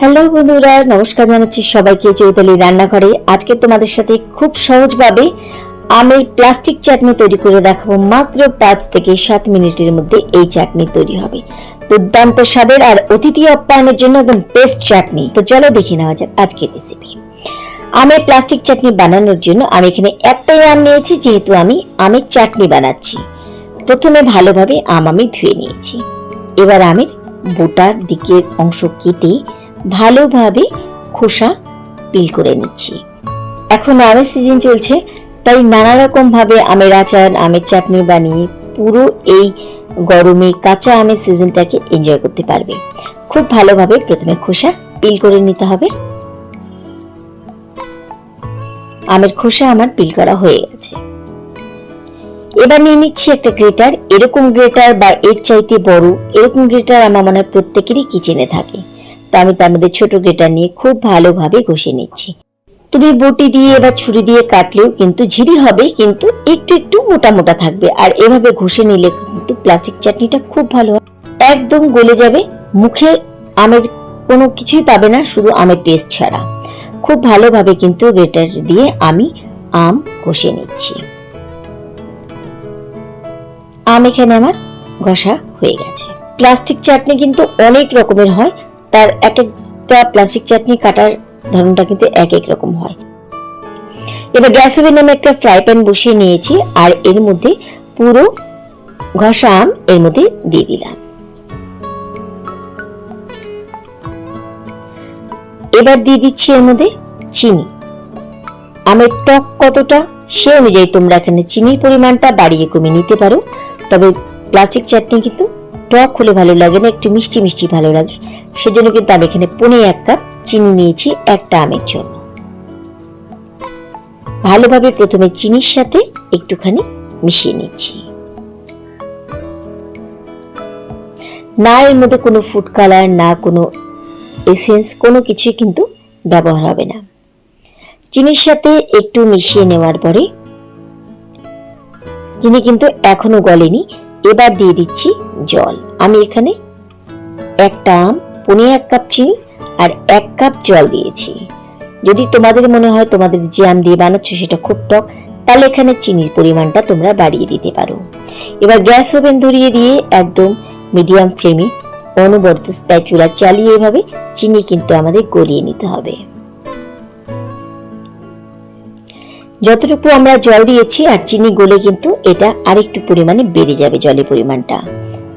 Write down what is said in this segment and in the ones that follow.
Hello বন্ধুরা, নমস্কার জানাচ্ছি সবাইকে চৈতালি রান্নাঘরে। আজকে তোমাদের সাথে খুব সহজভাবে আমের প্লাস্টিক চাটনি তৈরি করে দেখাবো। মাত্র পাঁচ থেকে সাত মিনিটের মধ্যে এই চাটনি তৈরি হবে। দুর্দান্ত স্বাদের আর অতিথি আপ্যায়নের জন্য একদম বেস্ট চাটনি। তো চলো দেখে নেওয়া যাক আজকের রেসিপি আমের প্লাস্টিক চাটনি বানানোর জন্য আমি এখানে একটাই আম নিয়েছি, যেহেতু আমি আমের চাটনি বানাচ্ছি। প্রথমে ভালোভাবে আম আমি ধুয়ে নিয়েছি। এবার আমের বোটার দিকের অংশ কেটে ভালোভাবে খোসা পিল করে নিচ্ছি। এখন আমের সিজন চলছে, তাই নানা রকম ভাবে আমের আচার, আমের চাটনি বানিয়ে পুরো এই গরমে কাঁচা আমের সিজনটাকে এনজয় করতে পারবে। খুব ভালোভাবে প্রথমে খোসা পিল করে নিতে হবে। আমের খোসা আমার পিল করা হয়ে গেছে। এবার নিয়ে নিচ্ছি একটা গ্রেটার, এরকম গ্রেটার বা এর চাইতে বড়, এরকম গ্রেটার আমার মনে হয় প্রত্যেকেরই কিচেনে থাকে। তো আমি তার ছোট গ্রেটার নিয়ে খুব ভালোভাবে ঘষে নিচ্ছি। তুমি বটি দিয়ে বা ছুরি দিয়ে কাটলেও কিন্তু ঝিরি হবে, কিন্তু একটু একটু মোটা মোটা থাকবে। আর এভাবে ঘষে নিলে কিন্তু প্লাস্টিক চাটনিটা খুব ভালো একদম গলে যাবে, মুখে আমের কোনো কিছুই পাবে না, শুধু আমের টেস্ট ছাড়া। খুব ভালোভাবে কিন্তু গ্রেটার দিয়ে আমি আম ঘষে নিচ্ছি। আম এখানে আমার ঘষা হয়ে গেছে। প্লাস্টিক চাটনি কিন্তু অনেক রকমের হয় তার এক একটা প্লাস্টিক চাটনি কাটার ধরনটা কিন্তু এক এক রকম হয়। এবার গ্যাস ওভেনে আমি একটা ফ্রাই প্যান বসিয়ে নিয়েছি আর এর মধ্যে পুরো ঘষা আম এর মধ্যে দিয়ে দিলাম। এবার দিয়ে দিচ্ছি এর মধ্যে চিনি। আমের টক কতটা সে অনুযায়ী তোমরা এখানে চিনির পরিমাণটা বাড়িয়ে কমিয়ে নিতে পারো। তবে প্লাস্টিক চাটনি কিন্তু টক হলে ভালো লাগে না, একটু মিষ্টি মিষ্টি ভালো লাগে। সেজন্য কিন্তু আমি এখানে পনে এক কাপ চিনি নিয়েছি, একটা আমের জন্য। ভালোভাবে প্রথমে চিনির সাথে একটুখানি মিশিয়ে নিচ্ছি। না, এর মধ্যে কোনো ফুড কালার না কোনো এসেন্স কোনো কিছুই কিন্তু ব্যবহার হবে না। চিনির সাথে একটু মিশিয়ে নেওয়ার পরে, চিনি কিন্তু এখনও গলেনি এবার দিয়ে দিচ্ছি জল। আমি এখানে একটা আম পনির এক কাপ চিনি আর এক কাপ জল দিয়েছি। যদি তোমাদের মনে হয় তোমাদের যে আম দিয়ে বানাচ্ছ সেটা খুব টক, তাহলে এখানে চিনির পরিমাণটা তোমরা বাড়িয়ে দিতে পারো। এবার গ্যাস ওভেন ধরিয়ে দিয়ে একদম মিডিয়াম ফ্লেমে অনবরত স্প্যাচুলা চালিয়ে এভাবে চিনি কিন্তু আমাদের গলিয়ে নিতে হবে। যতটুকু আমরা জল দিয়েছি আর চিনি গলে কিন্তু এটা আরেকটু পরিমাণে বেড়ে যাবে জলের পরিমাণটা।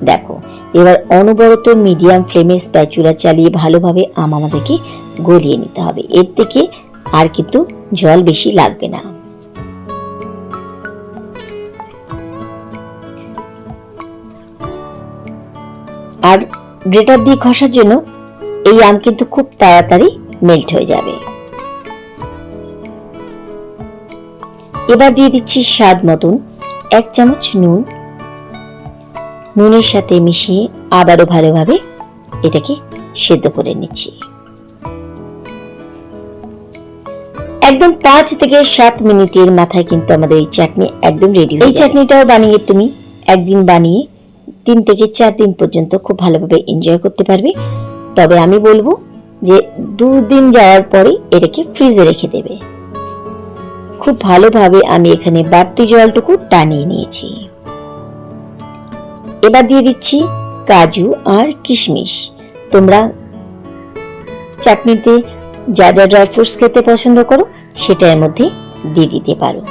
দেখো, এবার অনবরত মিডিয়াম ফ্লেমে স্প্যাচুলা চালিয়ে ভালোভাবে আম আমাদেরকে গলিয়ে নিতে হবে। এর থেকে আর কিন্তু জল বেশি লাগবে না। আর গ্রেটার দিয়ে ঘষার জন্য এই আম কিন্তু খুব তাড়াতাড়ি মেল্ট হয়ে যাবে। এবার দিয়ে দিচ্ছি স্বাদ মতন এক চামচ নুন। নুনের সাথে মিশিয়ে আবারও ভালোভাবে এটাকে সেদ্ধ করে নিচ্ছি। একদম পাঁচ থেকে সাত মিনিটের মাথায় কিন্তু আমাদের এই চাটনি একদম রেডি এই চাটনিটাও বানিয়ে তুমি একদিন বানিয়ে তিন থেকে চার দিন পর্যন্ত খুব ভালোভাবে এনজয় করতে পারবে। তবে আমি বলব যে দুদিন যাওয়ার পরে এটাকে ফ্রিজে রেখে দেবে। খুব ভালোভাবে আমি এখানে বাড়তি জলটুকু টানিয়ে নিয়েছি। এবার দিয়ে দিচ্ছি কাজু আর কিশমিশ। তোমরা চাটনিতে যা যা ড্রাই ফ্রুটস খেতে পছন্দ করো সেটা এর মধ্যে দিয়ে দিতে পারো।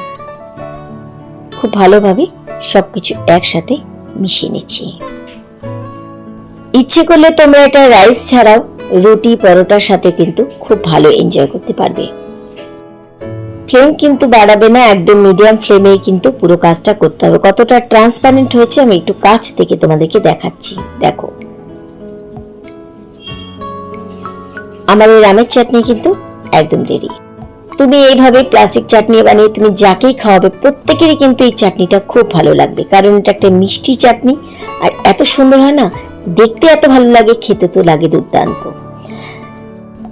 খুব ভালোভাবে সবকিছু একসাথে মিশিয়ে নিচ্ছি। ইচ্ছে করলে তোমরা এটা রাইস ছাড়াও রুটি, পরোটার সাথে কিন্তু খুব ভালো এনজয় করতে পারবে। ফ্লেম কিন্তু বাড়াবে না, একদম মিডিয়াম ফ্লেমে কিন্তু পুরো কাজটা করতে হবে। কতটা ট্রান্সপারেন্ট হয়েছে আমি একটু কাছ থেকে তোমাদেরকে দেখাচ্ছি। দেখো। আমার এই রামের চাটনি কিন্তু একদম রেডি তুমি এইভাবে প্লাস্টিক চাটনি বানিয়ে তুমি যাকেই খাওয়াবে, প্রত্যেকেরই কিন্তু এই চাটনিটা খুব ভালো লাগবে। কারণ এটা একটা মিষ্টি চাটনি, আর এত সুন্দর হয় না, দেখতে এত ভালো লাগে, খেতে তো লাগে দুর্দান্ত।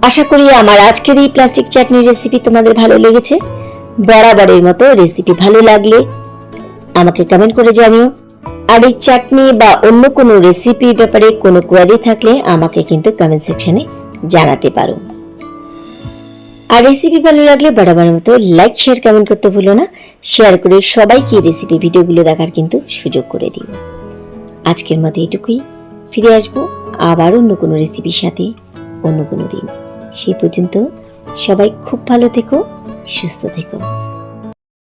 আশা করি আমার আজকের এই প্লাস্টিক চাটনির রেসিপি তোমাদের ভালো লেগেছে। বরাবরের মতো রেসিপি ভালো লাগলে আমাকে কমেন্ট করে জানিও। আর এই চাটনি বা অন্য কোনো রেসিপির ব্যাপারে কোনো কোয়ারি থাকলে আমাকে কিন্তু কমেন্ট সেকশনে জানাতে পারো। আর রেসিপি ভালো লাগলে বরাবর মতো লাইক শেয়ার কমেন্ট করতে ভুলো না। শেয়ার করে সবাইকে রেসিপি ভিডিওগুলো দেখার কিন্তু সুযোগ করে দিও। আজকের মতো এটুকুই ফিরে আসব আবার অন্য কোনো রেসিপির সাথে অন্য কোনো দিন। সেই পর্যন্ত সবাই খুব ভালো থেকো সুস্থ থেকো।